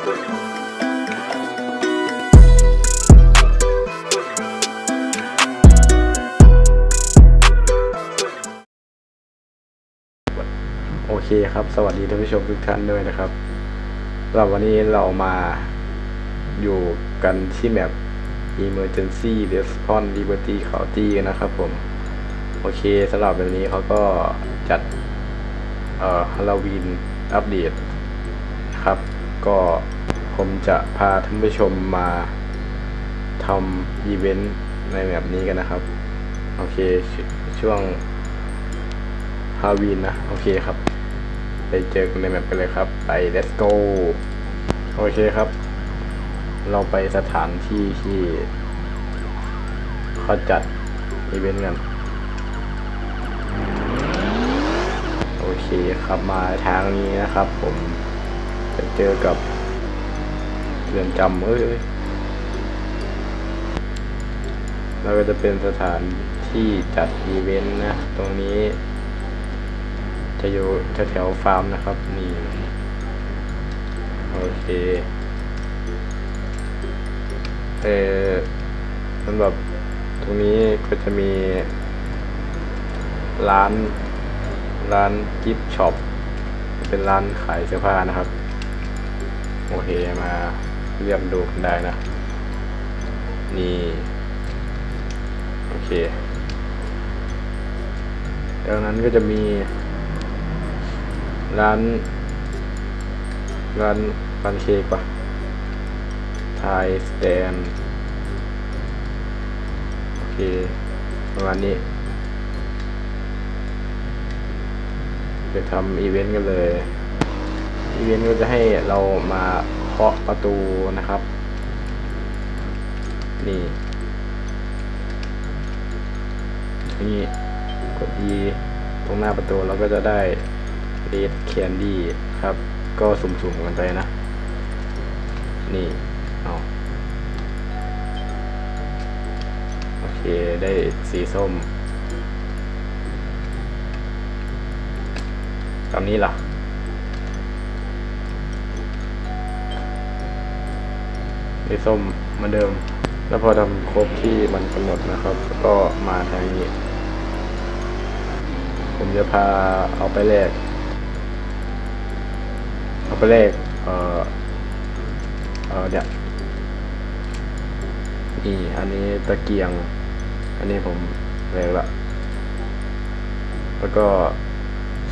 โอเคครับ สวัสดีท่านผู้ชมทุกท่านด้วยนะครับสำหรับวันนี้เรามาอยู่กันที่แมป Emergency Response Liberty County นะครับผม โอเคสำหรับวันนี้เขาก็จัดเอ่อฮาโลวีนอัปเดตครับ ก็ผมจะพาท่านผู้ชมมาทำอีเวนต์ในแบบนี้กันนะครับ โอเคชช่วงฮาวีนนะ โอเคครับ ไปเจอกันในแมปกันเลยครับ ไป let's go โอเคครับ เราไปสถานที่ที่เขาจัดอีเวนต์กัน โอเคครับมาทางนี้นะครับผม เจอกับเรือนจำเอ้ยเอ้ยแล้วก็จะเป็นสถานที่จัดอีเวนต์นะ ตรงนี้ จะอยู่แถวๆฟาร์มนะครับ นี่ โอเค เออสำหรับตรงนี้ก็จะมี ร้าน ร้านกิฟช็อป เป็นร้านขายเสื้อผ้านะครับ โอเคมาเลือกดูกันได้นะ นี่ โอเคดังนั้นก็จะมี ร้าน ร้านปันเค้กปะไทยสแตนโอเค ประมาณนี้ จะทำอีเวนต์กันเลย อีเวนต์ก็จะให้เรามาเคาะประตูนะครับ นี่นี่กด E ตรงหน้าประตูเราก็จะได้เ e ดแคนดี้ครับ ก็สุ่มๆกันไปนะ นี่เอาโอเค ได้สีส้มตอนนี้ล่ะ ได้ส้มเหมือนเดิม แล้วพอทำครบที่มันกำหนดนะครับ ก็มาทางนี้ ผมจะพาเอาไปแลกเอาไปแลกเอ่อเอ่อเนี่ยนี่อันนี้ตะเกียง อันนี้ผมแลกละแล้วก็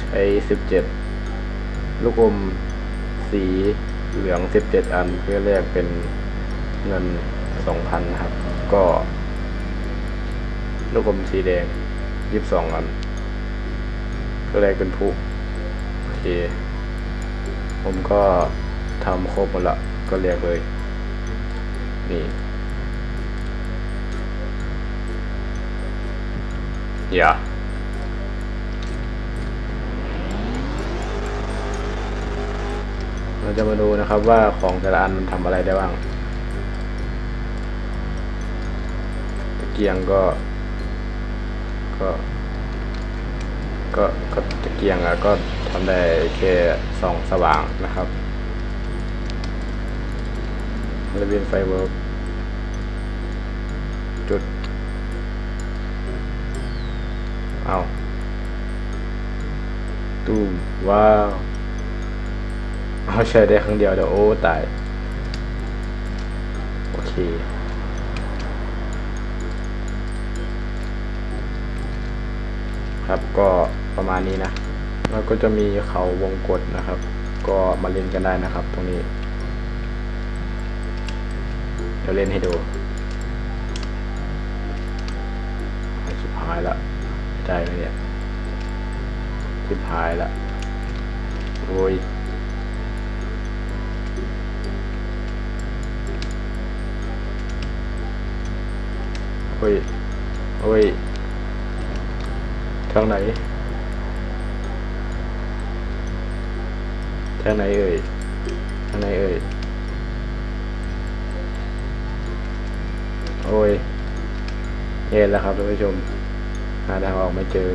ใช้สิบเจ็ดลูกอมสีเหลืองสิบเจ็ดอันเพื่อแลกเป็น เงินสองพันครับ ก็ลูกอมสีแดงยี่สิบสองอันก็แลกเป็นผู้โอเค ผมก็ทำครบหมดละ ก็เรียกเลย นี่อย่าเราจะมาดูนะครับว่าของแต่ละอันมันทำอะไรได้บ้าง เกียงก็ ก็ก็ก็ตะเกียงอะก็ทำได้แค่สองสว่างนะครับระเบียนไฟเวิร์กจุด เอาตูมว้าวเอาใช้ได้ครั้งเดียวเดี๋ยวโอ้ตาย โอเค ครับก็ประมาณนี้นะแล้วก็จะมีเขาวงกดนะครับ ก็มาเล่นกันได้นะครับ ตรงนี้เดี๋ยวเล่นให้ดูชิบหายละได้ไหมเนี่ยชิบหายละโอ้ยโอ้ยโอ้ยางไหนทางไหนเอ่ยทางไหนเอ่ยโอ้ยเย็นแล้วครับท่านผู้ชม หาทางออกไม่เจออ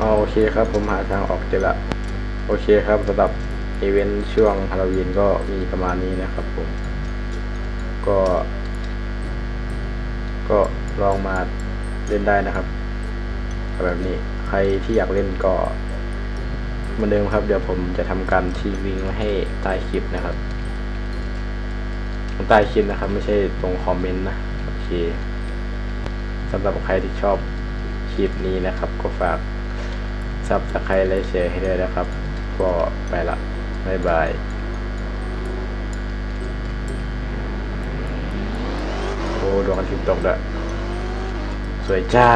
อ๋อโอเคครับผมหาทางออกเจอละโอเคครับสำหรับอีเวนต์ช่วงฮาโลวีนก็มีประมาณนี้นะครับผม ก็ ก็ลองมาเล่นได้นะครับ แบบนี้ใครที่อยากเล่นก็เหมือนเดิมครับ เดี๋ยวผมจะทำการทีวิงไว้ให้ใต้คลิปนะครับใต้คลิปนะครับ ไม่ใช่ตรงคอมเมนต์นะโอเคสำหรับใครที่ชอบคลิปนี้นะครับ ก็ฝากซับสไครต์และแชร์ให้ด้วยนะครับ ก็ไปละบ๊ายบาย โอ้ ดวงอาทิตย์ตกด้วยสวยจ้า